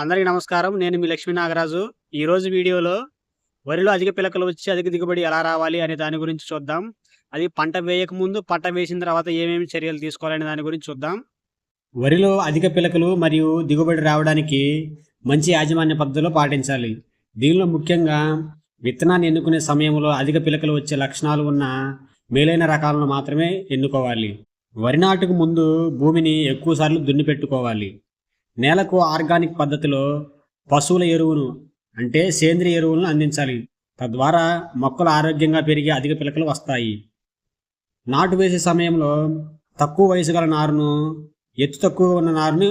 అందరికీ నమస్కారం. నేను మీ లక్ష్మీ నాగరాజు. ఈరోజు వీడియోలో వరిలో అధిక పిలకలు వచ్చి అధిక దిగుబడి ఎలా రావాలి అనే దాని గురించి చూద్దాం. అది పంట వేయక ముందు పంట వేసిన తర్వాత ఏమేమి చర్యలు తీసుకోవాలనే దాని గురించి చూద్దాం. వరిలో అధిక పిలకలు మరియు దిగుబడి రావడానికి మంచి యాజమాన్య పద్ధతిలో పాటించాలి. దీనిలో ముఖ్యంగా విత్తనాన్ని ఎన్నుకునే సమయంలో అధిక పిలకలు వచ్చే లక్షణాలు ఉన్న మేలైన రకాలను మాత్రమే ఎన్నుకోవాలి. వరి నాటుకు ముందు భూమిని ఎక్కువసార్లు దున్ని పెట్టుకోవాలి. నేలకు ఆర్గానిక్ పద్ధతిలో పశువుల ఎరువును అంటే సేంద్రియ ఎరువులను అందించాలి. తద్వారా మొక్కలు ఆరోగ్యంగా పెరిగి అధిక పిలకలు వస్తాయి. నాటు వేసే సమయంలో తక్కువ వయసు గల నారును ఎత్తు తక్కువ ఉన్న నారును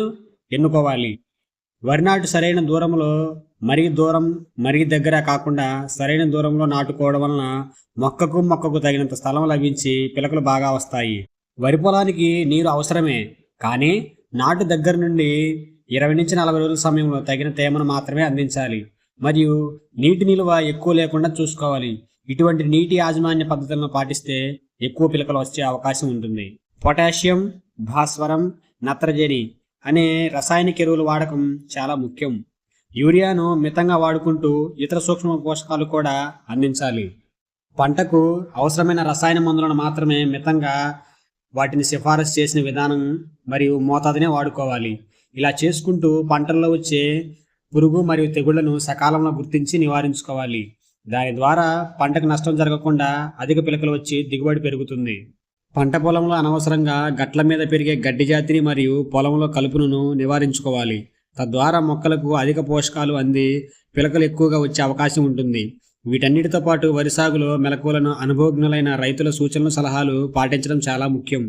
ఎన్నుకోవాలి. వరి నాటు సరైన దూరంలో మరీ దూరం మరీ దగ్గర కాకుండా సరైన దూరంలో నాటుకోవడం వలన మొక్కకు మొక్కకు తగినంత స్థలం లభించి పిలకలు బాగా వస్తాయి. వరి పొలానికి నీరు అవసరమే కానీ నాటు దగ్గర నుండి ఇరవై నుంచి నలభై రోజుల సమయంలో తగిన తేమను మాత్రమే అందించాలి. మరియు నీటి నిల్వ ఎక్కువ లేకుండా చూసుకోవాలి. ఇటువంటి నీటి యాజమాన్య పద్ధతులను పాటిస్తే ఎక్కువ పిలకలు వచ్చే అవకాశం ఉంటుంది. పొటాషియం భాస్వరం నత్రజని అనే రసాయనిక ఎరువుల వాడకం చాలా ముఖ్యం. యూరియాను మితంగా వాడుకుంటూ ఇతర సూక్ష్మ పోషకాలు కూడా అందించాలి. పంటకు అవసరమైన రసాయన మందులను మాత్రమే మితంగా వాటిని సిఫారసు చేసిన విధానం మరియు మోతాదునే వాడుకోవాలి. ఇలా చేసుకుంటూ పంటల్లో వచ్చే పురుగు మరియు తెగుళ్ళను సకాలంలో గుర్తించి నివారించుకోవాలి. దాని ద్వారా పంటకు నష్టం జరగకుండా అధిక పిలకలు వచ్చి దిగుబడి పెరుగుతుంది. పంట పొలంలో అనవసరంగా గట్ల మీద పెరిగే గడ్డి జాతిని మరియు పొలంలో కలుపును నివారించుకోవాలి. తద్వారా మొక్కలకు అధిక పోషకాలు అంది పిలకలు ఎక్కువగా వచ్చే అవకాశం ఉంటుంది. వీటన్నిటితో పాటు వరి సాగులో మెలకువలను అనుభవజ్ఞులైన రైతుల సూచనలు సలహాలు పాటించడం చాలా ముఖ్యం.